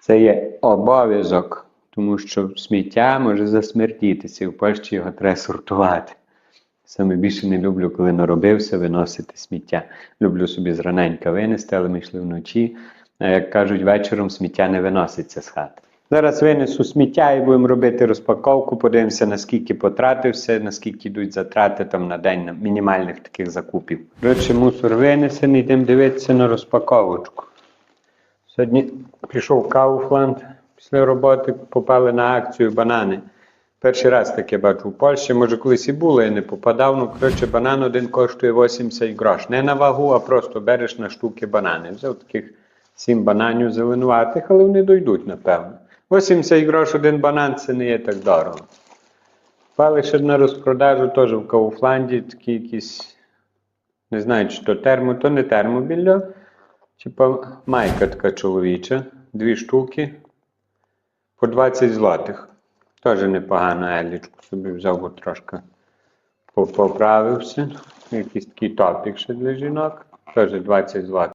Це є обов'язок, тому що сміття може засмертітися, і в Польщі його треба сортувати. Саме більше не люблю, коли наробився виносити сміття. Люблю собі зраненька винести, але ми йшли вночі. Як кажуть, вечором сміття не виноситься з хати. Зараз винесу сміття і будемо робити розпаковку. Подивимося, наскільки потратився, наскільки йдуть затрати там на день на мінімальних таких закупів. Коротше, мусор винесений, йдемо дивитися на розпаковочку. Сьогодні пішов в Кауфланд після роботи, попали на акцію банани. Перший раз таке бачу в Польщі, може колись і було, я не попадав. Ну, коротше, банан один коштує 80 грош. Не на вагу, а просто береш на штуки банани. Взяв таких 7 бананів зеленуватих, але вони дойдуть, напевно. 80 грош один банан це не є так дорого. Пали ще на розпродажу теж в Кауфланді, такі якісь, не знаю, чи то термо, то не термобілля. Типа майка така чоловіча, дві штуки по 20 злотих. Теж непогано елічку собі взяв, бо трошки поправився. Якийсь такий топік ще для жінок. Теж 20 злотих.